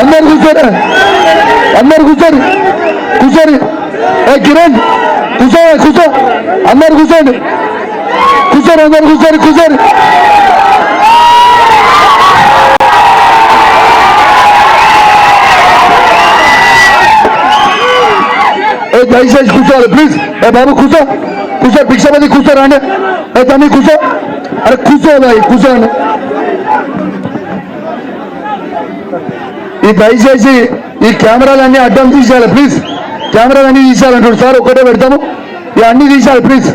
అందరు కూర్చోరు అందరు కూర్చోరు కూర్చోరు ఏ కిరణ్ కూర్చో కూర్చో అందరు కూర్చోండి కూర్చోరు అందరు కూర్చోరు కూర్చోరు ఏ దయచేసి కూర్చోవాలి ప్లీజ్ ఏ బాబు కూర్చో కూర్చో భిక్షపతి కూర్చోరా అండి ఏ తమ్మి కూర్చో అరే కూర్చోవాలి కూర్చోండి ఈ దయచేసి ఈ కెమెరాలన్నీ అడ్డం తీసేయాలి ప్లీజ్ కెమెరాలన్నీ అన్ని తీసేయాలంటాడు సార్ ఒకటే పెడతాము. ఇవి అన్నీ తీసేయాలి ప్లీజ్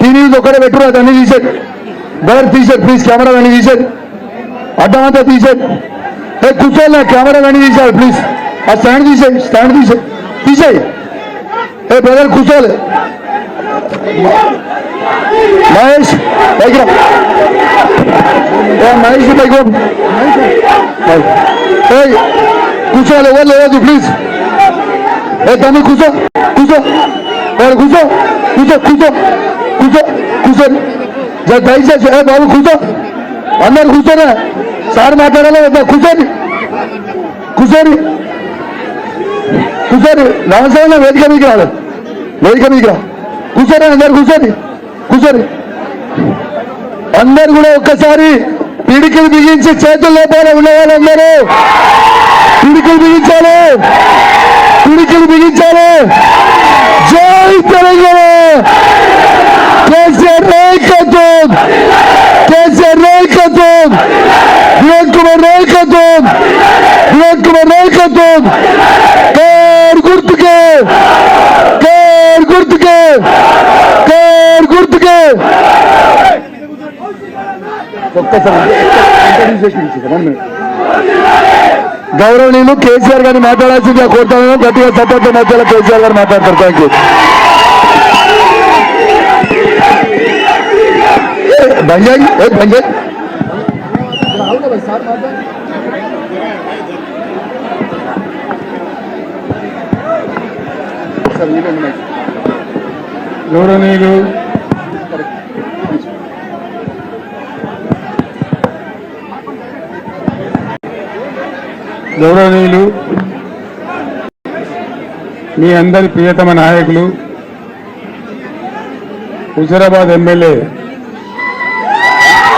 టీవీ ఒకటే పెట్టు అది అన్నీ తీసేది బయట తీసేది ప్లీజ్ కెమెరాలన్నీ తీసేది అడ్డం అంతా తీసేది రేపు కూర్చోాలి నా కెమెరాలన్నీ తీసేయాలి ప్లీజ్ ఆ స్టాండ్ తీసేయి స్టాండ్ తీసేయి. తీసేయి. రేపు బ్రదర్ కూర్చోాలి మహేష్ పైకి రా. ఏ మహేష్ పైకి రా. ఏయ్, కూర్చోవాలి ఎవరు లేదు ప్లీజ్ ఏ తమ్మి కూర్చో కూర్చో ఏ, కూర్చో కూర్చో కూర్చో కూర్చో కూర్చోని జర దయచేసి ఏ బాబు కూర్చో అందరు కూర్చోనే సార్ మాట్లాడాలి వద్దా కూర్చోని కూర్చోని కూర్చోని నమస్కారం వేదిక మీకు రాదు వేదిక మీకు రా కూర్చోని అందరు కూర్చోని కూర్చోని అందరు కూడా ఒక్కసారి పిడికిలు బిగించి చేతులు లోపల ఉన్న వాళ్ళందరూ పిడికిలు బిగించాలి. పిడికిలు బిగించాలి. జై తెలంగాణ. కేసీఆర్ నాయకత్వం. కేసీఆర్ నాయకత్వం. వినోద్ కుమార్ నాయకత్వం. వినోద్ కుమార్ నాయకత్వం. గుర్తుకే. కేర్ గుర్తుకే. ఒక్కసారి గౌరవనీయులు కేసీఆర్ గారిని మాట్లాడాల్సిందిగా కోరుతాను గట్టిగా చప్పట్ల మధ్యలో కేసీఆర్ గారు మాట్లాడతారు. థ్యాంక్ యూ బంజాయి ఏ బంజాయి. గౌరవనీయులు గౌరవనీయులు మీ అందరి ప్రియతమ నాయకులు హుజరాబాద్ ఎమ్మెల్యే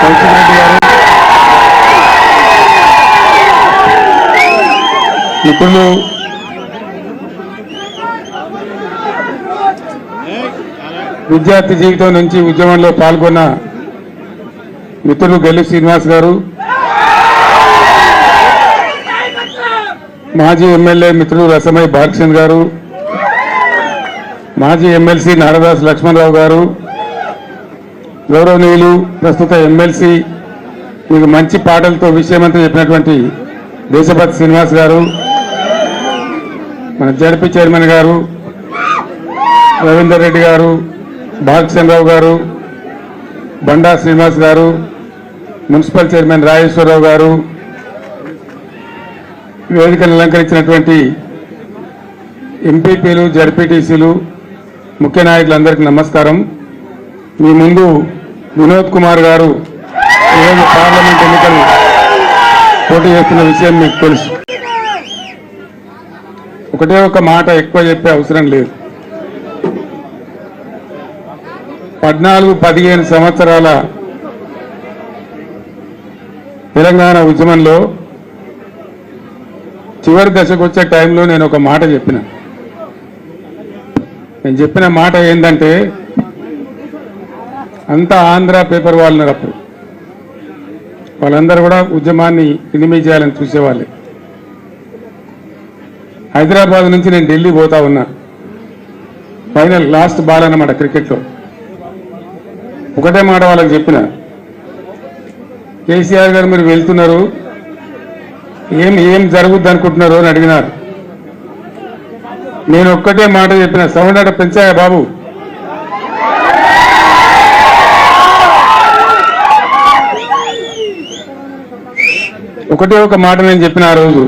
రెడ్డి గారు ఇప్పుడు విద్యార్థి జీవితం నుంచి ఉద్యమంలో పాల్గొన్న మిత్రులు గెల్లు శ్రీనివాస్ గారు మాజీ ఎమ్మెల్యే మిత్రుడు రసమై బాలకృష్ణ గారు మాజీ ఎమ్మెల్సీ నారదాస్ లక్ష్మణరావు గారు గౌరవనీయులు ప్రస్తుత ఎమ్మెల్సీ మీకు మంచి పాటలతో విషయమంతా చెప్పినటువంటి దేశపతి శ్రీనివాస్ గారు మన జడ్పీ చైర్మన్ గారు రవీందర్ రెడ్డి గారు బాలకృష్ణరావు గారు బండా శ్రీనివాస్ గారు మున్సిపల్ చైర్మన్ రాజేశ్వరరావు గారు వేదికను అలంకరించినటువంటి ఎంపీపీలు జడ్పీటీసీలు ముఖ్య నాయకులందరికీ నమస్కారం. మీ ముందు వినోద్ కుమార్ గారు ఈరోజు పార్లమెంట్ ఎన్నికలు పోటీ చేస్తున్న విషయం మీకు తెలుసు. ఒకటే ఒక మాట ఎక్కువ చెప్పే అవసరం లేదు. పద్నాలుగు పదిహేను సంవత్సరాల తెలంగాణ ఉద్యమంలో చివరి దశకు వచ్చే టైంలో నేను ఒక మాట చెప్పిన. నేను చెప్పిన మాట ఏంటంటే అంతా ఆంధ్ర పేపర్ వాళ్ళు అప్పుడు. వాళ్ళందరూ కూడా ఉద్యమాన్ని ఇనిమి చేయాలని చూసేవాళ్ళే. హైదరాబాద్ నుంచి నేను ఢిల్లీ పోతా ఉన్నా. ఫైనల్ లాస్ట్ బాల్ అన్నమాట క్రికెట్లో. ఒకటే మాట వాళ్ళకి చెప్పిన. కేసీఆర్ గారు మీరు వెళ్తున్నారు. ఏం ఏం జరుగుద్ది అనుకుంటున్నారు అని అడిగినారు. నేను ఒక్కటే మాట చెప్పిన. సౌండ్ అట పెంచాయా బాబు? ఒకటే ఒక మాట నేను చెప్పిన ఆ రోజు.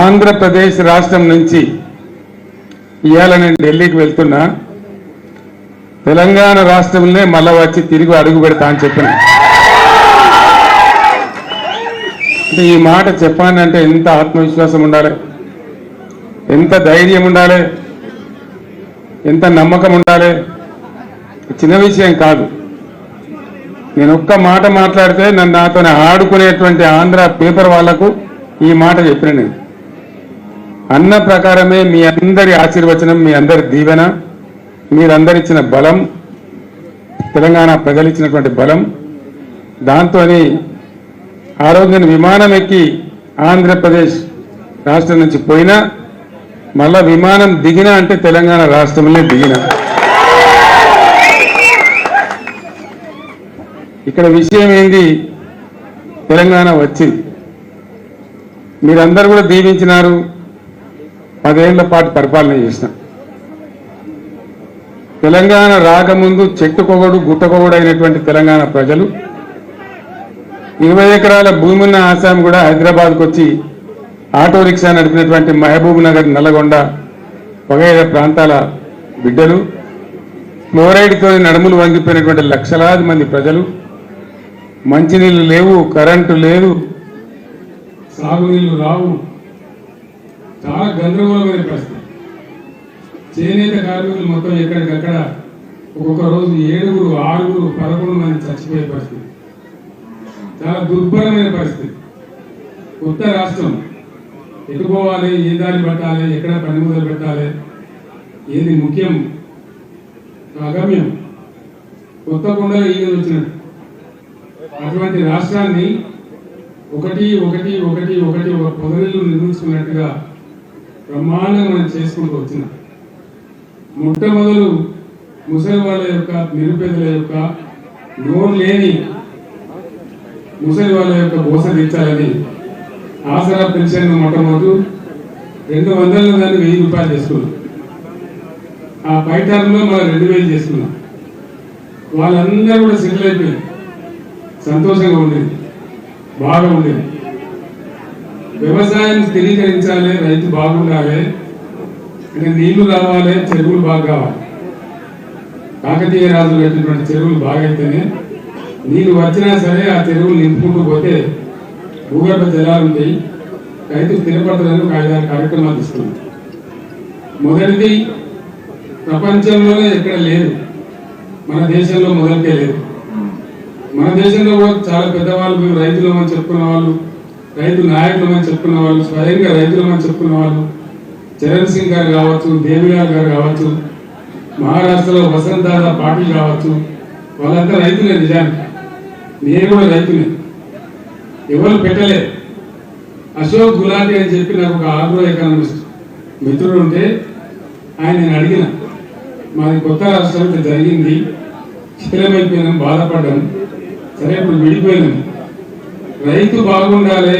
ఆంధ్రప్రదేశ్ రాష్ట్రం నుంచి ఇవాళ నేను ఢిల్లీకి వెళ్తున్నా. తెలంగాణ రాష్ట్రంలో మళ్ళా వచ్చి తిరిగి అడుగు పెడతా అని చెప్పిన. ఈ మాట చెప్పానంటే ఎంత ఆత్మవిశ్వాసం ఉండాలి? ఎంత ధైర్యం ఉండాలి? ఎంత నమ్మకం ఉండాలి? చిన్న విషయం కాదు. నేను ఒక్క మాట మాట్లాడితే నన్ను నాతో ఆడుకునేటువంటి ఆంధ్ర పేపర్ వాళ్ళకు ఈ మాట చెప్పిన నేను. అన్న ప్రకారమే మీ అందరి ఆశీర్వచనం మీ అందరి దీవెన. మీరందరిచ్చిన బలం తెలంగాణ ప్రజలిచ్చినటువంటి బలం దాంతోని ఆ రోజు నేను విమానం ఎక్కి ఆంధ్రప్రదేశ్ రాష్ట్రం నుంచి పోయినా మళ్ళా విమానం దిగినా అంటే తెలంగాణ రాష్ట్రంలో దిగిన. ఇక్కడ విషయం ఏంది? తెలంగాణ వచ్చింది. మీరందరూ కూడా దీవించినారు. పదేళ్ళ పాటు పరిపాలన చేసిన. తెలంగాణ రాకముందు చెట్టుకొగడు గుట్టకొగడు అయినటువంటి తెలంగాణ ప్రజలు ఇరవై ఎకరాల భూమి ఉన్న ఆసాం కూడా హైదరాబాద్కు వచ్చి ఆటో రిక్షా నడిపినటువంటి మహబూబ్ నగర్ నల్లగొండ వగైరా ప్రాంతాల బిడ్డలు ఫ్లోరైడ్తో నడుములు వంగిపోయినటువంటి లక్షలాది మంది ప్రజలు. మంచినీళ్ళు లేవు కరెంటు లేదు సాగునీళ్ళు రావు. చాలా గందరగోళమైన పరిస్థితి. చేనేత కార్మికులు మొత్తం ఎక్కడికక్కడ ఒక్కొక్క రోజు ఏడుగురు ఆరుగురు పదకొండు మంది చచ్చిపోయే పరిస్థితి. చాలా దుర్భరమైన పరిస్థితి. కొత్త రాష్ట్రం. ఎటు పోవాలి? ఏ దారి పట్టాలి? ఎక్కడ పని మొదలు పెట్టాలి? ఏది ముఖ్యం? అగమ్యం. కొత్త కొండలు ఈగలు వచ్చినట్టు. అటువంటి రాష్ట్రాన్ని ఒకటి ఒకటి ఒకటి ఒకటి ఒక పొదరిల్లు నిర్మించుకున్నట్టుగా బ్రహ్మాండంగా మనం చేసుకుంటూ వచ్చిన. మొట్టమొదలు ముసలి వాళ్ళ యొక్క నిరుపేదల యొక్క నోరు లేని ముసలి వాళ్ళ యొక్క బోస తీర్చాలని ఆసరా పెన్షన్ మొట్టమొదటి రెండు వందల దాన్ని వెయ్యి రూపాయలు చేసుకున్నాం. ఆ పై టర్మ్లో మనం రెండు వేలు చేసుకున్నాం. వాళ్ళందరూ కూడా సెటిల్ అయిపోయింది సంతోషంగా ఉండేది. బాగా ఉండేది. వ్యవసాయం స్థిరీకరించాలి రైతు బాగుండాలి నీళ్ళు రావాలి చెరువులు బాగా కావాలి. కాకతీయ రాజులు కట్టినటువంటి చెరువులు బాగా అయితేనే నీళ్ళు వచ్చినా సరే ఆ చెరువులు నింపుకుంటూ పోతే భూగర్భ జలాలు ఉంటాయి. రైతు స్థిరపడతలను ఐదారు కార్యక్రమాలు ఇస్తుంది మొదటిది ప్రపంచంలోనే ఎక్కడ లేదు. మన దేశంలో మొదటికే లేదు. మన దేశంలో కూడా చాలా పెద్దవాళ్ళు మేము రైతులమని చెప్పుకున్న వాళ్ళు రైతు నాయకులు అని చెప్పుకున్న వాళ్ళు స్వయంగా రైతులమని చెప్పుకున్న వాళ్ళు చరణ్ సింగ్ గారు కావచ్చు దేవిలాల్ గారు కావచ్చు మహారాష్ట్రలో వసంత దాదా పాటిల్ కావచ్చు వాళ్ళంతా రైతులే నిజానికి. నేను కూడా రైతునే. ఎవరు పెట్టలే. అశోక్ గులాటి అని చెప్పి నాకు ఒక ఆగ్రో ఎకానమిస్ట్ మిత్రుడు ఉంటే ఆయన నేను అడిగిన మాది కొత్త రాష్ట్రం ఇట్లా జరిగింది స్థిరమైపోయినాం బాధపడ్డాం. సరే ఇప్పుడు విడిపోయినాం. రైతు బాగుండాలి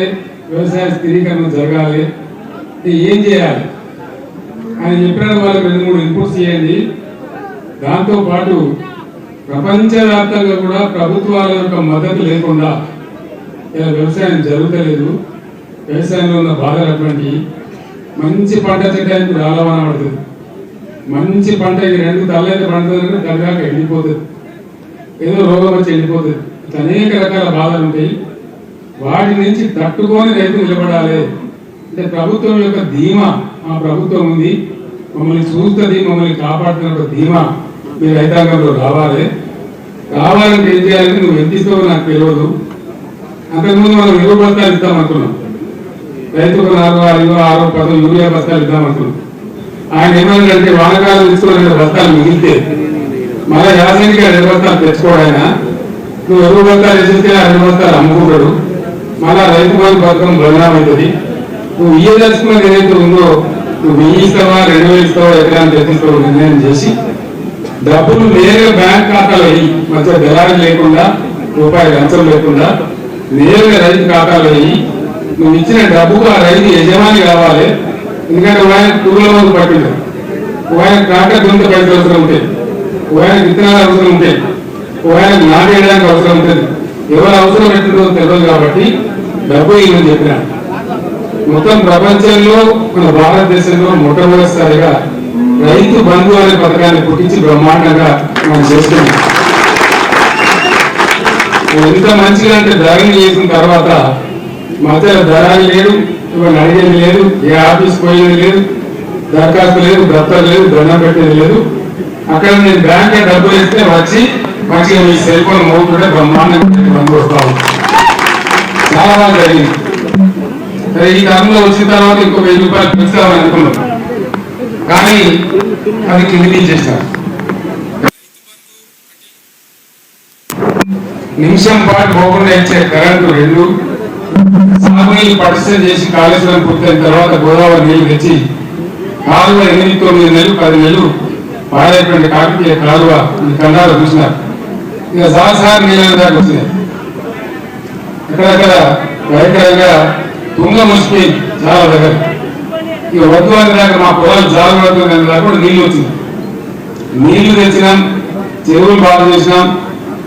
వ్యవసాయ స్థిరీకరణ జరగాలి ఏం చేయాలి? ఆయన చెప్పిన వాళ్ళకి రెండు మూడు ఇన్పుట్స్ ఇవ్వండి దాంతో పాటు ప్రపంచవ్యాప్తంగా కూడా ప్రభుత్వాల యొక్క మద్దతు లేకుండా ఇలా వ్యవసాయం జరుగుతలేదు. వ్యవసాయంలో ఉన్న బాధలు అటువంటి మంచి పంట చెట్టానికి రాలవన పడుతుంది మంచి పంట ఈ రెండు తల్లైతే పండుతుంది తల్లిదాకా ఎండిపోతుంది. ఏదో రోగం వచ్చి ఎండిపోతుంది. అనేక రకాల బాధలు ఉంటాయి. వాటి నుంచి తట్టుకొని రైతు నిలబడాలి. అంటే ప్రభుత్వం యొక్క ధీమా మా ప్రభుత్వం ఉంది. మమ్మల్ని చూస్తుంది మమ్మల్ని కాపాడుతున్న ఒక ధీమా మీ రైతాంగంలో రావాలి. రావాలంటే ఏం చేయాలని నువ్వు ఎంత ఇస్తావో నాకు తెలియదు. అంతకుముందు మనం ఇరవై బస్తాలు ఇద్దాం అనుకున్నాం. రైతుకు నాలుగు ఐదు ఆరు పదో యూరియా బస్తాలు ఇద్దాం అనుకున్నాం. ఆయన ఏమన్నాడంటే వానకాలం తీసుకున్న బస్తాలు మిగిలితే. మళ్ళీ యాసంగికి రెండు బస్తాలు తెచ్చుకోడు ఆయన. నువ్వు ఎరువు బస్తాలు వేసేస్తే ఆ రెండు బస్తాలు అమ్ముకుంటాడు. మళ్ళా రైతు బంధు పథకం బదనాం నువ్వు ఇయ్యదలుచుకున్నది ఏదైతే ఉందో నువ్వు వెయ్యి ఇస్తావా రెండు వేలు ఇస్తావా ఎకరాన్ని తెచ్చిస్తావో నిర్ణయం చేసి డబ్బులు నేరుగా బ్యాంక్ ఖాతాలో వేయి మధ్య దళారీ లేకుండా రూపాయి లంచం లేకుండా నేరుగా రైతు ఖాతాలో వేయి నువ్వు ఇచ్చిన డబ్బుకు ఆ రైతు యజమాని కావాలి. ఎందుకంటే ఒక ఆయన టూల పట్టింది పట్టిండు. ఒక ట్రాక్టర్ గుంత పడితే అవసరం ఉంటాయి ఒక విత్తనాలు అవసరం ఉంటాయి ఒక ఆయన నాటేయడానికి అవసరం ఉంటుంది ఎవరు అవసరం పెట్టిందో తెలియదు కాబట్టి డబ్బు ఇవ్వని చెప్పిన. మొత్తం ప్రపంచంలో మన భారతదేశంలో మొట్టమొదటిసారిగా రైతు బంధు అనే పథకాన్ని పుట్టించి బ్రహ్మాండంగా మనం చేస్తున్నాం. ఎంత మంచిగా అంటే ధరలు చేసిన తర్వాత మధ్య ధరాలు లేదు ఇవన్నీ అడిగేది లేదు ఏ ఆఫీస్ పోయేది లేదు దరఖాస్తు లేదు దత్తలు లేదు దండం పెట్టేది లేదు. అక్కడ నేను బ్యాంక్ డబ్బులు ఇస్తే వచ్చి మంచిగా మీ సెల్ ఫోన్ మోగుతుంటే బ్రహ్మాండంగా బంధు వస్తాము చాలా బాగా జరిగింది. ఈ కాలంలో వచ్చిన తర్వాత ఇంకో వెయ్యి రూపాయలు పెంచుతామని అనుకున్నాం కానీ అది కింది చేశారు. నిమిషం పాటు పోకుండా ఇచ్చే కరెంటు రెండు. సాగునీళ్ళు పరిశ్రమ చేసి కాళేశ్వరం పూర్తయిన తర్వాత గోదావరి నీళ్ళు తెచ్చి కాలువ ఎనిమిది తొమ్మిది నెలలు పది నెలలు పాడైనటువంటి కాకతీయ కాలువ ఈ కన్నాలు చూసినారు. ఇక సహసారి నీళ్ళ దాకా వచ్చినాయి. ఎక్కడెక్కడ? భయంకరంగా తుంగ ముసిపోయింది చాలా దగ్గర. ఇక వద్దు అని దాకా మా పొలాలు చాలా పడుతుంది అని దాకా కూడా వచ్చింది. నీళ్ళు తెచ్చినాం చెరువులు బాగా చేసినాం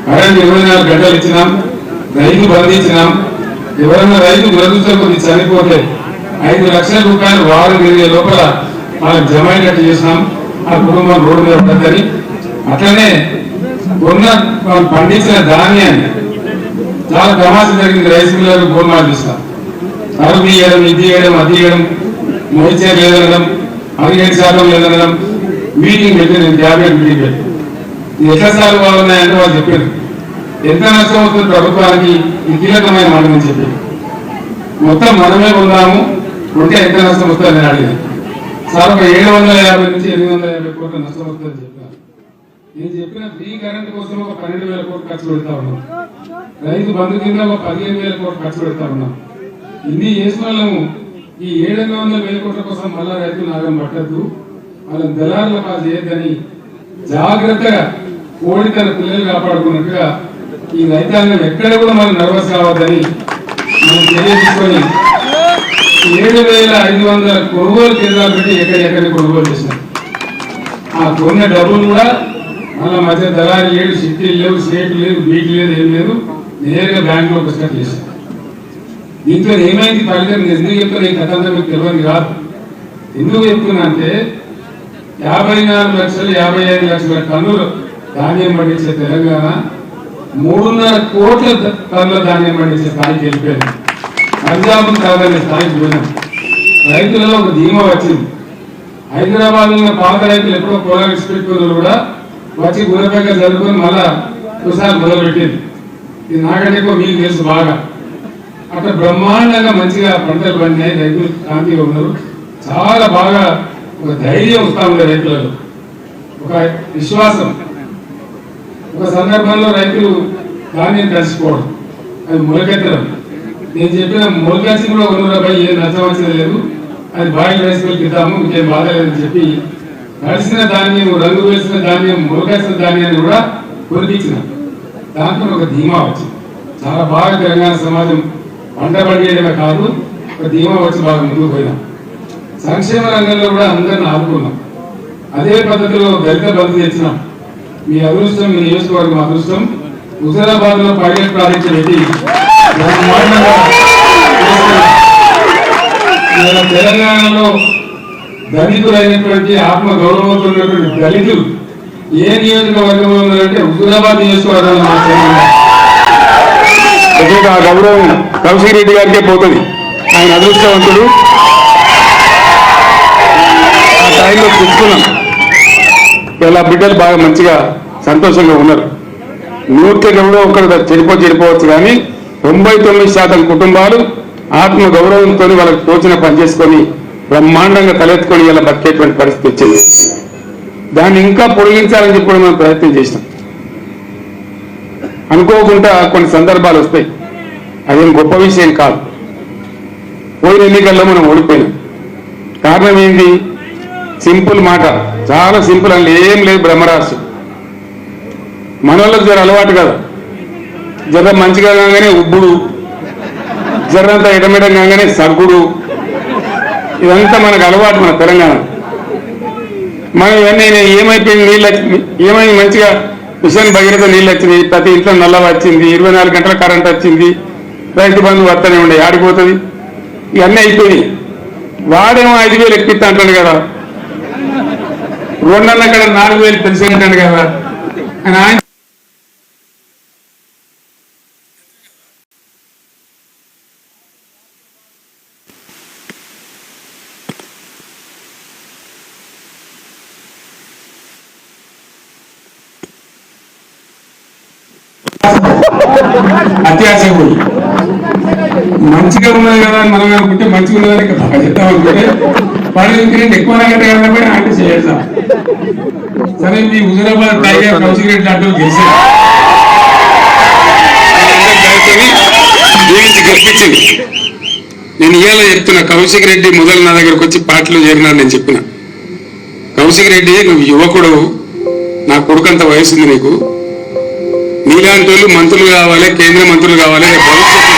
కరెంట్ ఇరవై నాలుగు గంటలు ఇచ్చినాం రైతు బంధించినాం ఎవరైనా రైతు దురదృష్టం కొద్ది చనిపోతే ఐదు లక్షల రూపాయలు వారం తిరిగే లోపల వాళ్ళకి జమ అయినట్టు చేసినాం. ఆ కుటుంబం రోడ్డు మీద పడ్డదని అట్లనే ఉన్న పండించిన ధాన్యాన్ని చాలా తమాష జరిగింది రైస్ మిల్లర్ గోమాలు చూస్తాం అరువు తీయడం ఇది చేయడం అది తీయడం మోయిచర్ లేదనడం పదిహేడు శాతం లేదనడం మీటింగ్ పెట్టి నేను క్యాబినెట్ మీటింగ్ పెట్టి ఎట్లా సార్లు బాగున్నాయంటే వాళ్ళు చెప్పారు. ఎంత నష్టం అవుతుంది ప్రభుత్వానికి? ఈ కీలకమైన మాట చెప్పి మొత్తం మనమే ఉన్నాము ఉంటే ఎంత నష్టం వస్తుంది నేను అడిగాను. సార్ ఒక ఏడు వందల యాభై నుంచి ఎనిమిది వందల యాభై కోట్ల నష్టం వస్తుందని చెప్పాను. నేను చెప్పిన ఫ్రీ కరెంట్ కోసం ఒక పన్నెండు వేల కోట్లు ఖర్చు పెడతా ఉన్నాం. రైతు బంధు కింద ఒక పదిహేను వేల కోట్లు ఖర్చు పెడతా ఉన్నాం. ఇన్ని చేసిన వాళ్ళము ఈ ఏడెనిమిది వందల వేల కోట్ల కోసం మళ్ళా రైతు నాగం పట్టద్దు. వాళ్ళ దళారుల పాలు చేయొద్దని జాగ్రత్తగా కోడి తన పిల్లలు కాపాడుకున్నట్టుగా ఈ రైతాంగం ఎక్కడ కూడా మనం నర్వస్ కావద్దని మనం తెలియజేసుకొని ఏడు వేల ఐదు వందల కొనుగోలు కేంద్రాలు పెట్టి ఎక్కడెక్కడ కొనుగోలు చేసినాం. ఆ కొన్న డబ్బులు కూడా మళ్ళా మధ్య దళారు లేడు సిటీలు లేవు స్టేట్ లేదు బీట్ లేదు ఏం లేదు నేరుగా బ్యాంకులోకి వచ్చినట్టు చేశాం దీంట్లో ఏమైంది ఫలితం నేను ఎందుకు చెప్తున్నా ఈ కథ మీకు తెలియదు కాదు. ఎందుకు చెప్తున్నా అంటే యాభై నాలుగు లక్షలు యాభై ఐదు లక్షల టన్నులు ధాన్యం పండించే తెలంగాణ మూడున్నర కోట్ల టన్నుల ధాన్యం పండించే స్థాయికి వెళ్ళిపోయింది. పంజాబ్ కాదనే స్థాయికి పోయినాం. రైతులలో ఒక ధీమా వచ్చింది. హైదరాబాద్ ఉన్న పాత రైతులు ఎప్పుడో పొలం ఇచ్చిపెట్టుకున్నారు కూడా వచ్చి గురపేక జరుపుకొని మళ్ళా ఒకసారి మొదలుపెట్టింది. ఇది నాకంటే మీకు తెలుసు బాగా. అక్కడ బ్రహ్మాండంగా మంచిగా పంటలు పండినాయి. రైతులు కాంతిగా ఉన్నారు. చాలా బాగా ఒక ధైర్యం వస్తా ఉండే రైతులలో ఒక విశ్వాసం. ఒక సందర్భంలో రైతులు ధాన్యం కలిసిపోవడం. అది మొలకెత్తడం. నేను చెప్పిన మొలకెచ్చి కూడా ఉన్న రూపాయి ఏం నష్టం లేదు. అది బాయిల్ రైస్ మిల్క్ ఇద్దాము ఇంకేం బాధ లేదని చెప్పి కలిసిన ధాన్యం రంగు వేసిన ధాన్యం మొలకెచ్చిన ధాన్యాన్ని కూడా కొనిపించిన. దాంట్లో ఒక ధీమా వచ్చింది. చాలా బాగా తెలంగాణ సమాజం పంట పండియడమే కాదు ఒక ధీమా వచ్చి బాగా ముందుకు పోయినాం. సంక్షేమ రంగంలో కూడా అందరిని ఆదుకున్నాం. అదే పద్ధతిలో దళిత బంధు తెచ్చినాం మీ అదృష్టం మీ నియోజకవర్గం అదృష్టం. హుజరాబాద్లో పైలట్ ప్రాజెక్టు తెలంగాణలో దళితులైనటువంటి ఆత్మ గౌరవంతో ఉన్నటువంటి దళితులు ఏ నియోజకవర్గంలో ఉన్నారంటే హుజరాబాద్ నియోజకవర్గంలో మాత్రమే ఉన్నారు. ఆ గౌరవం కౌశిక్ రెడ్డి గారికే పోతుంది. ఆయన అదృష్టవంతుడు. ఆ టైంలో చూసుకున్నాం ఇలా బిడ్డలు బాగా మంచిగా సంతోషంగా ఉన్నారు. నూర్తి గౌరవం ఒకరు చెడిపో చెడిపోవచ్చు కానీ తొంభై తొమ్మిది శాతం కుటుంబాలు ఆత్మ గౌరవంతో వాళ్ళకి తోచిన పని చేసుకొని బ్రహ్మాండంగా తలెత్తుకొని ఇలా బతికేటువంటి పరిస్థితి వచ్చింది. దాన్ని ఇంకా పొడిగించాలని చెప్పి మనం ప్రయత్నం చేసినాం. అనుకోకుండా కొన్ని సందర్భాలు వస్తాయి. అదేం గొప్ప విషయం కాదు. పోయిన ఎన్నికల్లో మనం ఓడిపోయినాం. కారణం ఏంటి సింపుల్ మాట. చాలా సింపుల్ అని ఏం లేదు బ్రహ్మరాశి మనోళ్ళకి జర అలవాటు కదా. జర మంచిగా కాగానే ఉబ్బుడు. జరంతా ఎడమెడం కాగానే సగ్గుడు ఇదంతా మనకు అలవాటు మన తెలంగాణ. మనం ఇవన్నీ ఏమైపోయింది? నీళ్ళు ఏమైంది? మంచిగా మిషన్ భగీరథ నీళ్ళు వచ్చింది ప్రతి ఇంట్లో నల్ల వచ్చింది. ఇరవై నాలుగు గంటల కరెంట్ వచ్చింది. రైతు బంధు వస్తూనే ఉండే ఆడిపోతుంది. ఇవన్నీ అయిపోయినాయి. వాడేమో ఐదు వేలు ఎక్కిస్తా అంటాడు కదా. రెండన్న అక్కడ నాలుగు వేలు తెలిసి అంటాడు కదా. అని ఆయన అత్యాశకుడు మంచిగా ఉన్నది కదా అని మనం అనుకుంటే ఎక్కువ అంటే సరే మీ హుజరాబాద్ టైగర్ కౌశిక్ రెడ్డి లాంటి వాళ్ళు గెలిచారు దీవించి గెలిపించింది నేను ఇవాళ చెప్తున్నా కౌశిక్ రెడ్డి మొదలు నా దగ్గరకు వచ్చి పార్టీలో చేరినాడు నేను చెప్పిన. కౌశిక్ రెడ్డి నువ్వు యువకుడు నా కొడుకంత వయసుంది నీకు. నీలాంటి వాళ్ళు మంత్రులు కావాలి కేంద్ర మంత్రులు కావాలి భవిష్యత్తు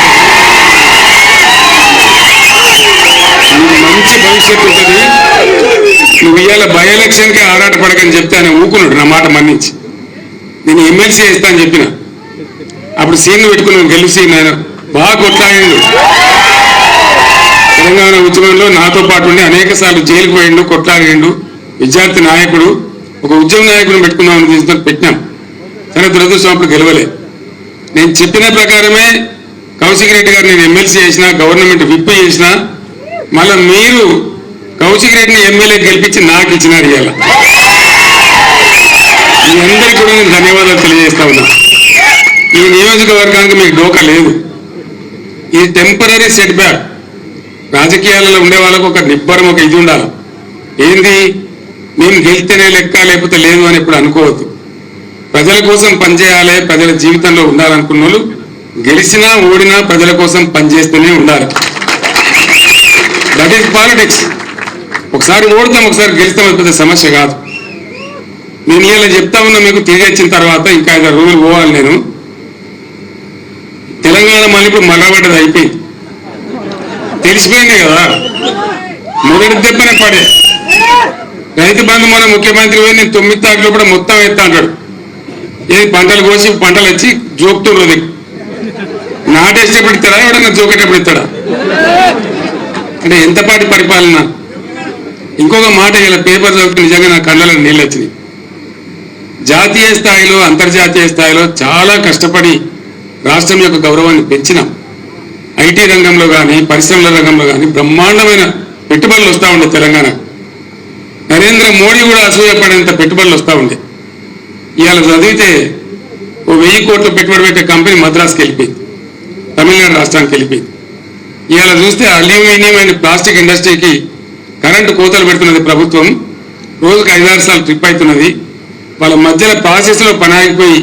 మంచి భవిష్యత్తు ఉంటుంది నువ్వు ఇవాళ బై ఎలక్షన్కే ఆరాట పడకని చెప్తే ఆయన ఊకున్నాడు నా మాట మన్నించి. నేను ఎమ్మెల్సీ వేస్తాను అని చెప్పిన. అప్పుడు సీన్ పెట్టుకున్నాను గెలిచి ఆయన. బాగా కొట్లాడిండు. తెలంగాణ ఉద్యమంలో నాతో పాటు ఉండి అనేక సార్లు జైలుకు పోయిండు కొట్లాడిండు. విద్యార్థి నాయకుడు ఒక ఉద్యమ నాయకుడు పెట్టుకున్నామని తీసుకొని పెట్టినాం. కానీ దురదృష్టం అప్పుడు గెలవలే. నేను చెప్పిన ప్రకారమే కౌశిక్ రెడ్డి గారు నేను ఎమ్మెల్సీ చేసిన గవర్నమెంట్ విప్ చేసినా మళ్ళీ మీరు కౌశిక్ రెడ్డిని ఎమ్మెల్యే గెలిపించి నాకు ఇచ్చినారు ఇవాళ మీ అందరికీ కూడా నేను ధన్యవాదాలు తెలియజేస్తా ఉన్నా. ఈ నియోజకవర్గానికి మీకు డోకా లేదు. ఇది టెంపరీ సెట్ బ్యాక్ రాజకీయాలలో ఉండే వాళ్ళకు ఒక నిబ్బరం ఒక ఇది ఉండాలి. ఏంది? నేను గెలిస్తేనే లెక్క లేకపోతే లేదు అని ఇప్పుడు అనుకోవద్దు. ప్రజల కోసం పనిచేయాలి ప్రజల జీవితంలో ఉండాలనుకున్న వాళ్ళు గెలిచినా ఓడినా ప్రజల కోసం పనిచేస్తూనే ఉండాలి. దట్ ఈస్ పాలిటిక్స్ ఒకసారి ఓడతాం ఒకసారి గెలుస్తాం అది పెద్ద సమస్య కాదు. నేను ఇలా చెప్తా ఉన్నా మీకు తిరిగి వచ్చిన తర్వాత ఇంకా ఐదు రోజులు పోవాలి నేను. తెలంగాణ మళ్ళీ ఇప్పుడు మరవడ్డది అయిపోయి తెలిసిపోయింది కదా. మొదటి దెబ్బనే పడే. రైతు బంధు మన ముఖ్యమంత్రి పోయి నేను తొమ్మిది తారీఖులో కూడా మొత్తం ఎత్తా అంటాడు. ఏది పంటలు కోసి పంటలు వచ్చి జోకుతున్నారు అది నాటేసేటప్పుడు ఇస్తాడా? ఎవడన్నా జోకేటప్పుడు ఇస్తాడా అంటే ఎంతపాటి పరిపాలన? ఇంకొక మాట ఇలా పేపర్ చదివితే నిజంగా నా కళ్ళలో నీళ్ళు వచ్చినాయి. జాతీయ స్థాయిలో అంతర్జాతీయ స్థాయిలో చాలా కష్టపడి రాష్ట్రం యొక్క గౌరవాన్ని పెంచినాం. ఐటీ రంగంలో కానీ పరిశ్రమల రంగంలో కానీ బ్రహ్మాండమైన పెట్టుబడులు వస్తూ ఉండే తెలంగాణ. నరేంద్ర మోడీ కూడా అసూయపడేంత పెట్టుబడులు వస్తూ ఉండే. ఇవాళ చదివితే ఓ వెయ్యి కోట్ల పెట్టుబడి పెట్టే కంపెనీ మద్రాసుకి వెళ్ళిపోయింది తమిళనాడు రాష్ట్రానికి వెళ్ళిపోయింది ఇవాళ చూస్తే అల్యూమినియం అండ్ ప్లాస్టిక్ ఇండస్ట్రీకి కరెంటు కోతలు పెడుతున్నది ప్రభుత్వం. రోజుకు ఐదారు సార్లు ట్రిప్ అవుతున్నది. వాళ్ళ మధ్యలో ప్రాసెస్లో పని ఆగిపోయి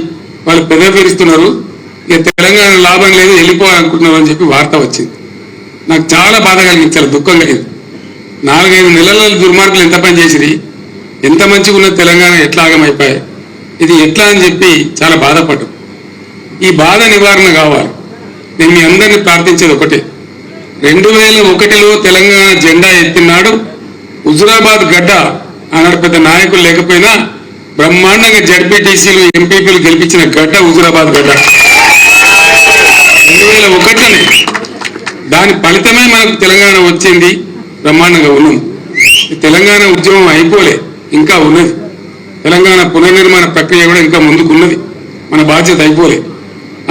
వాళ్ళు పెదవిరుస్తున్నారు ఇక తెలంగాణ లాభం లేదు వెళ్ళిపోవాలనుకుంటున్నారు అని చెప్పి వార్త వచ్చింది. నాకు చాలా బాధ కలిగించాలి దుఃఖం కలిగింది. నాలుగైదు నెలల దుర్మార్గులు ఎంత పని చేసిరి? ఎంత మంచిగా ఉన్న తెలంగాణ ఎట్లా ఆగమైపోయాయి? ఇది ఎట్లా అని చెప్పి చాలా బాధపడ్డాం. ఈ బాధ నివారణ కావాలి. నేను మీ అందరిని ప్రార్థించేది ఒకటే. రెండు వేల ఒకటిలో తెలంగాణ జెండా ఎత్తినాడు హుజురాబాద్ గడ్డ ఆనాడు పెద్ద నాయకులు లేకపోయినా బ్రహ్మాండంగా జడ్పీటీసీలు ఎంపీపీలు గెలిపించిన గడ్డ హుజురాబాద్ గడ్డ. రెండు వేల ఒకటిలోనే దాని ఫలితమే మనకు తెలంగాణ వచ్చింది. బ్రహ్మాండంగా ఉన్నాం తెలంగాణ ఉద్యమం అయిపోలే ఇంకా ఉన్నది. తెలంగాణ పునర్నిర్మాణ ప్రక్రియ కూడా ఇంకా ముందుకున్నది. మన బాధ్యత అయిపోలే.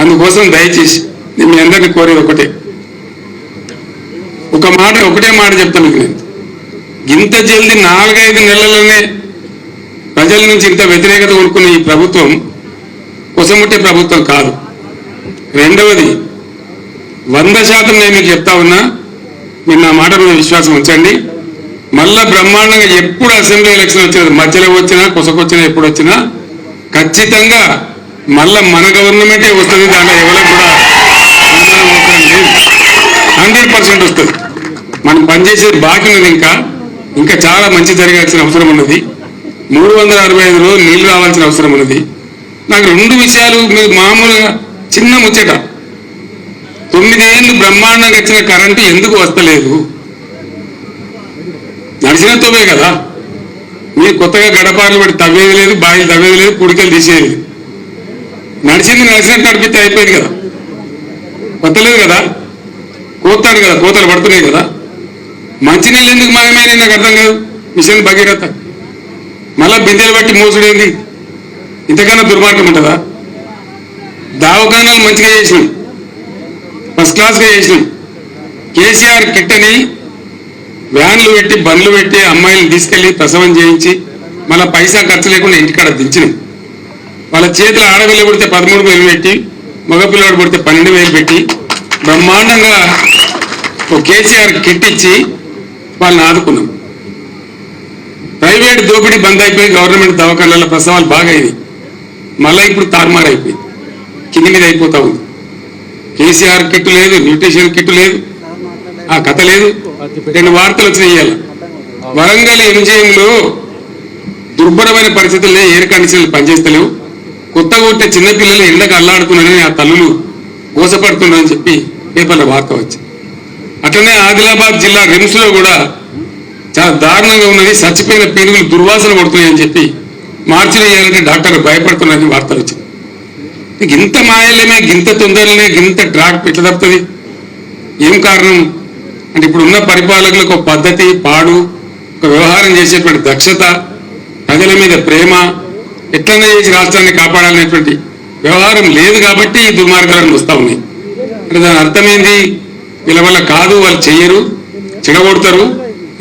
అందుకోసం దయచేసి మీ అందరినీ కోరేది ఒకటే. ఒక మాట ఒకటే మాట చెప్తాను మీకు నేను. ఇంత జల్ది నాలుగైదు నెలలనే ప్రజల నుంచి ఇంత వ్యతిరేకత కొనుక్కున్న ఈ ప్రభుత్వం కొసముట్టే ప్రభుత్వం కాదు. రెండవది వంద శాతం నేను మీకు చెప్తా ఉన్నా మీరు నా మాట మీద విశ్వాసం ఉంచండి. మళ్ళా బ్రహ్మాండంగా ఎప్పుడు అసెంబ్లీ ఎలక్షన్ వచ్చినా మధ్యలో వచ్చినా కొసకొచ్చినా ఎప్పుడు వచ్చినా ఖచ్చితంగా మళ్ళా మన గవర్నమెంటే వస్తుంది దాంట్లో ఎవరికి కూడా హండ్రెడ్ పర్సెంట్ వస్తుంది. మనం పనిచేసేది బాకీ ఉన్నది ఇంకా. ఇంకా చాలా మంచి జరగాల్సిన అవసరం ఉన్నది. మూడు వందల అరవై ఐదు రోజులు నీళ్ళు రావాల్సిన అవసరం ఉన్నది. నాకు రెండు విషయాలు మీరు మామూలుగా చిన్న ముచ్చట. తొమ్మిదేళ్ళు బ్రహ్మాండంగా వచ్చిన కరెంటు ఎందుకు వస్తలేదు? నడిచిన తొమ్మే కదా. మీరు కొత్తగా గడపాలు పెట్టి తవ్వేది లేదు బాయిలు తవ్వేది లేదు కుడికలు తీసేది నడిచింది నడిచినట్టు నడిపితే అయిపోయింది కదా. కొత్తలేదు కదా. కోతాడు కదా కోతలు పడుతున్నాయి కదా. మంచినీళ్ళు ఎందుకు మాయమైన నాకు అర్థం కాదు? మిషన్ భగీరథ. మళ్ళా బిందెలు బట్టి మోసుడేంది? ఇంతకన్నా దుర్మార్గం ఉంటుందా? దావకానాలు మంచిగా చేసినాం. ఫస్ట్ క్లాస్గా చేసినాం. కేసీఆర్ కిట్టని వ్యాన్లు పెట్టి బండ్లు పెట్టి అమ్మాయిలను తీసుకెళ్ళి ప్రసవం చేయించి మళ్ళీ పైసా ఖర్చు లేకుండా ఇంటికాడ దించినాం. వాళ్ళ చేతిలో ఆడపిల్ల పుడితే పదమూడు వేలు పెట్టి మగపిల్లవాడు పుడితే పన్నెండు వేలు పెట్టి బ్రహ్మాండంగా ఒక కేసీఆర్ కిట్ ఇచ్చి వాళ్ళని ఆదుకున్నాం. ప్రైవేట్ దోపిడీ బంద్ అయిపోయి గవర్నమెంట్ దవాఖానాల ప్రసవాలు బాగా అయినాయి మళ్ళీ ఇప్పుడు తారుమారు అయిపోయింది. కింది మీద అయిపోతా ఉంది. కేసీఆర్ కిట్ లేదు న్యూట్రిషన్ కిట్ లేదు ఆ కథ లేదు. రెండు వార్తలు వచ్చినాయి ఇవాళ వరంగల్ ఎంజిఎంలో దుర్భరమైన పరిస్థితుల్లో ఎయిర్ కండిషన్లు పనిచేస్తలేవు. కొత్తగా ఉంటే చిన్నపిల్లలు ఎండకు అల్లాడుతున్నారని ఆ తల్లులు గోసపడుతున్నారని చెప్పి పేపర్లో వార్త వచ్చింది. అట్లనే ఆదిలాబాద్ జిల్లా రిమ్స్లో కూడా చాలా దారుణంగా ఉన్నది. చచ్చిపోయిన పీనుగులు దుర్వాసన పడుతున్నాయని చెప్పి మార్చిలో చేయాలంటే డాక్టర్లు భయపడుతున్నారని వార్తలు వచ్చింది. ఇంత మాయలేమే గింత తొందరలే గింత ట్రాక్ ఎట్లా తప్పుతుంది? ఏం కారణం? అంటే ఇప్పుడు ఉన్న పరిపాలకులకు ఒక పద్ధతి పాడు ఒక వ్యవహారం చేసేటువంటి దక్షత ప్రజల మీద ప్రేమ ఎట్లన్నా చేసి రాష్ట్రాన్ని కాపాడాలనేటువంటి వ్యవహారం లేదు కాబట్టి ఈ దుర్మార్గాలను వస్తూ ఉన్నాయి. అంటే దాని అర్థమైంది? వీళ్ళ వల్ల కాదు వాళ్ళు చెయ్యరు చెడగొడతారు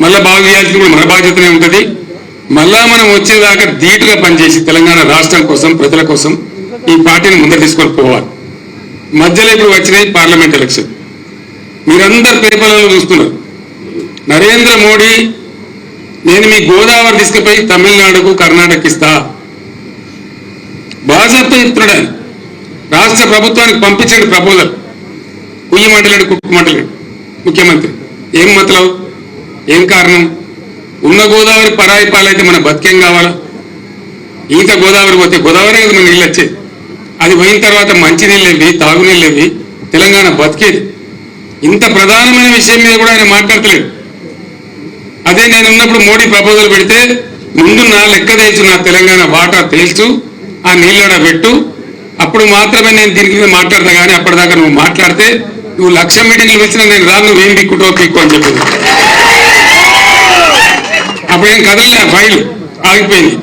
మళ్ళా బాగు చేయాల్సింది కూడా మన బాధ్యతనే ఉంటుంది. మళ్ళా మనం వచ్చేదాకా ధీటుగా పనిచేసి తెలంగాణ రాష్ట్రం కోసం ప్రజల కోసం ఈ పార్టీని ముందర తీసుకొని పోవాలి. మధ్యలో ఇప్పుడు వచ్చినాయి పార్లమెంట్ ఎలక్షన్. మీరందరు పేపర్లలో చూస్తున్నారు. నరేంద్ర మోడీ నేను మీ గోదావరి తీసుకుపోయి తమిళనాడుకు కర్ణాటక ఇస్తా. బాధ్యత చెప్తున్నాడు రాష్ట్ర ప్రభుత్వానికి పంపించండి ప్రపోజల్. కుయ్యి మంటలేడు కుక్కు మంటలేడు. ముఖ్యమంత్రి ఏం మతలవు? ఏం కారణం? ఉన్న గోదావరి పరాయి పాలైతే మన బతికేం కావాలా? ఈత గోదావరి పోతే గోదావరి కదా మన నీళ్ళు వచ్చేది అది పోయిన తర్వాత మంచినీళ్ళేవి తాగునీళ్ళేవి తెలంగాణ బతికేది. ఇంత ప్రధానమైన విషయం మీద కూడా ఆయన మాట్లాడతలేడు. అదే నేను ఉన్నప్పుడు మోడీ ప్రపోజల్ పెడితే ముందు నా లెక్క తెలుసు నా తెలంగాణ వాటా తెలుసు ఆ నీళ్ళడ పెట్టు. అప్పుడు మాత్రమే నేను దీని మీద మాట్లాడతా కానీ అప్పటిదాకా నువ్వు మాట్లాడితే నువ్వు లక్ష మీటింగ్లు వచ్చినా నేను రాను నువ్వేం పిక్కుటో పిక్కు అని చెప్పింది. అప్పుడేం కదలలే ఫైల్? ఆగిపోయింది.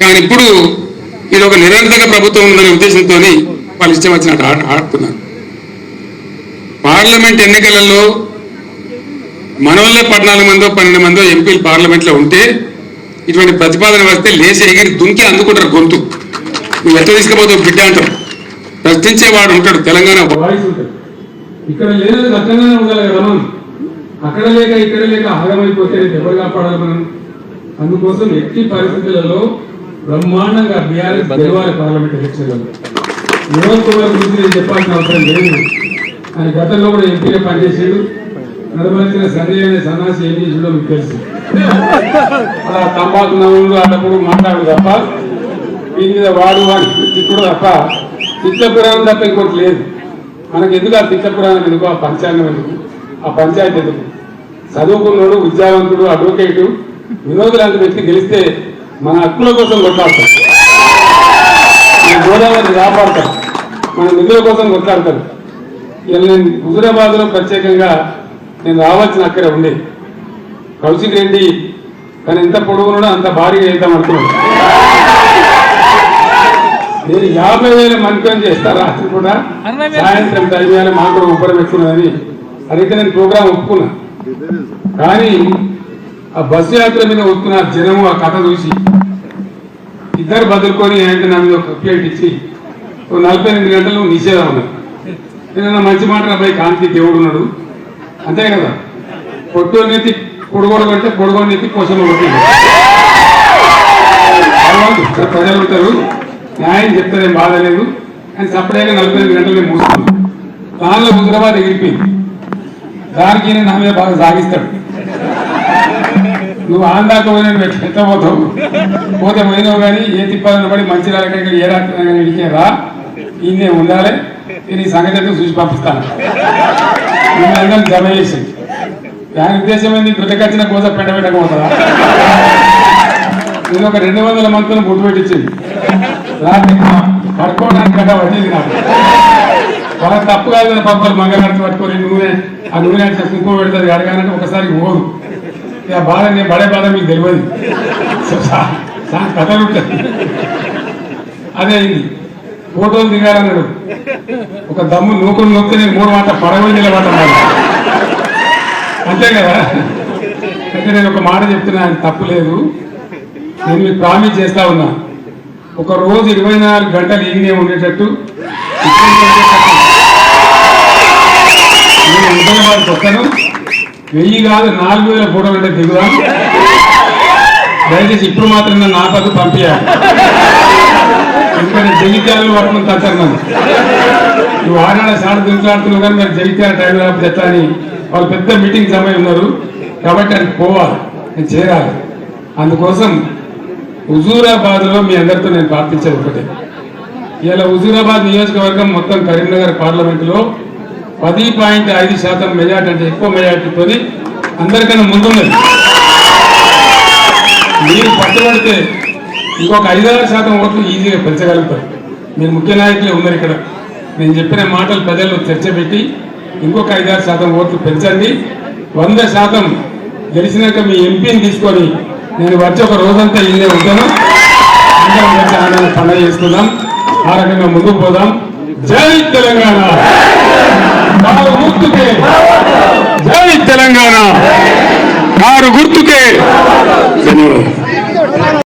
కానీ ఇప్పుడు ఇది ఒక నిరంతర ప్రభుత్వం ఉందనే ఉద్దేశంతో వాళ్ళు ఇష్టం వచ్చినట్టు ఆడుతున్నారు. పార్లమెంట్ ఎన్నికలలో మనవల్లే పద్నాలుగు మందో పన్నెండు మందో ఎంపీలు పార్లమెంట్లో ఉంటే ఇటువంటి ప్రతిపాదన వస్తే లేచి ఎగిరి దుంకి అందుకుంటారు గొంతు. నువ్వు ఎట్లా తీసుకుపోతావు బిడ్డ అంటారు ప్రశ్నించేవాడు ఉంటాడు తెలంగాణ. వాయిస్ ఉంటుంది. ఇక్కడ లేనది అర్థంగానే ఉండాలి కదా మనం. అక్కడ లేక ఇక్కడ లేక ఆగమైపోతే ఎవరు కాపాడాలి మనం? అందుకోసం ఎట్టి పరిస్థితులలో బ్రహ్మాండంగా బీఆర్ఎస్ గెలవాలి పార్లమెంట్ ఎలక్షన్లలో కుమార్ గురించి నేను చెప్పాల్సిన అవసరం లేదు. ఆయన గతంలో కూడా ఎంపీగా పనిచేసాడు. నడవలసిన సంజయ్ అనే సన్నాసి ఏం చేసిండో మీకు తెలుసు. అలా తంబాకు నవ్వులు అన్నప్పుడు మాట్లాడు తప్ప దీని మీద వాడు వాడి తిప్పుడు తప్ప చిత్తపురాణం తప్ప ఇంకోటి లేదు. మనకి ఎందుకు ఆ చిత్తపురాణం ఎందుకు ఆ పంచాంగం ఎందుకు? ఆ పంచాయతీ ఎందుకు? చదువుకున్నాడు విద్యావంతుడు అడ్వకేటు వినోద్ లాంటి వ్యక్తి గెలిస్తే మన హక్కుల కోసం కొట్లాడతారు మన గోదావరిని కాపాడతారు మన నిధుల కోసం కొట్లాడతారు ఇలా నేను హుజురాబాద్లో ప్రత్యేకంగా నేను రావాల్సిన అక్కడే ఉండే. కౌశిక్ రెడ్డి తను ఎంత పొడుగున్నాడో అంత భారీగా వేద్దాం అనుకున్నాడు. నేను యాభై వేల మంత్రం చేస్తా రాత్రి కూడా సాయంత్రం టైం మాకు కూడా ఉపరం ఎక్కున్నదని అదైతే నేను ప్రోగ్రాం ఒప్పుకున్నా. కానీ ఆ బస్సు యాత్ర మీద వస్తున్న జనము ఆ కథ చూసి ఇద్దరు బదులుకొని ఏంటంటే నా మీద ఒక ప్లేట్ ఇచ్చి నలభై ఎనిమిది గంటలు నిషేధం ఉన్నది నేను మంచి మాట అబ్బాయి కాంతి దేవుడు ఉన్నాడు. అంతే కదా? పొట్టు నెత్తి పొడుగోడు కంటే పొడుగోడు నెత్తి కోసం ఒకటి. ప్రజలు ఉంటారు. న్యాయం చెప్తేనే బాధ లేదు అని సపరేట్గా నలభై ఐదు గంటలు నేను మూసుకున్నాను దానిలో హుజరాబాద్ ఎగిరిపోయింది. దానికి నేను నా మీద బాగా సాగిస్తాడు. నువ్వు ఆందాక పోయినా నువ్వు ఎట్లా పోతావు? పోతే పోయినావు కానీ ఏ తిప్పాలని పడి మంచి రాలకి ఏ రాత్రి ఇడికే రా. ఈయనే ఉండాలి. నేను ఈ సంగతి అయితే చూసి పంపిస్తాను? అందరం జమ చేసి. దాని ఉద్దేశం ఏంది? కృతకచ్చిన కోసం పెండ నేను ఒక రెండు వందల మందిని గుర్తుపెట్టించింది. పట్టుకోవడానికి రాత్రి వచ్చేది కాదు నాకు. వాళ్ళకి తప్పు కాదు కదా పంపాలి మంగళారతి పట్టుకొని నూనె ఆ నూనె అంటే కుంకుమ పెడతారు అడగానంటే ఒకసారి పోదు. ఇక బాధ నేను పడే బాధ మీకు తెలియదు. కథలు ఉంటుంది అదే అయింది ఫోటోలు దిగాలన్నాడు. ఒక దమ్ము నూకులు నొక్కి నేను మూడు మాట పడవ నిలబడ్డాను అంతే కదా? అయితే నేను ఒక మాట చెప్తున్నా తప్పు లేదు. నేను మీకు ప్రామిస్ చేస్తా ఉన్నా. ఒక రోజు ఇరవై నాలుగు గంటలు ఈయనే ఉండేటట్టు. నేను హుజరాబాద్కి వస్తాను వెయ్యి కాదు నాలుగు వేల ఫోటోలు అంటే దిగుదాం దయచేసి ఇప్పుడు మాత్రం నన్ను ఆపదు పంపించాలి ఎందుకంటే జగిత్యాలలో వర్గం తచ్చారు నన్ను. నువ్వు ఆడాడ సాడు దించులాడుతున్నావు కానీ మరి జగిత్యాల టైం రాకపోతే ఎట్లా అని వాళ్ళు పెద్ద మీటింగ్ సమయం ఉన్నారు. కాబట్టి అది పోవాలి. నేను చేరాలి. అందుకోసం హుజూరాబాద్లో మీ అందరితో నేను ప్రార్థించేది ఒకటే. ఇలా హుజూరాబాద్ నియోజకవర్గం మొత్తం కరీంనగర్ పార్లమెంటులో పది పాయింట్ ఐదు శాతం మెజార్టీ అంటే ఎక్కువ మెజార్టీతో అందరికన్నా ముందున్నది. మీరు పట్టుబడితే ఇంకొక ఐదారు శాతం ఓట్లు ఈజీగా పెంచగలుగుతారు. మీరు ముఖ్య నాయకులే ఉన్నారు ఇక్కడ. నేను చెప్పిన మాటలు ప్రజల్లో చర్చ పెట్టి ఇంకొక ఐదారు శాతం ఓట్లు పెంచండి. వంద శాతం గెలిచినాక మీ ఎంపీని తీసుకొని నేను వచ్చి ఒక రోజంతా ఇల్లే ఉంటాను. అందరం కలిసి ఆనందంగా పండుగ చేసుకుందాం. ఆ రకంగా ముందుకు పోదాం. జై తెలంగాణ. కారు గుర్తుకే. జై తెలంగాణ. కారు గుర్తుకే. ధన్యవాదాలు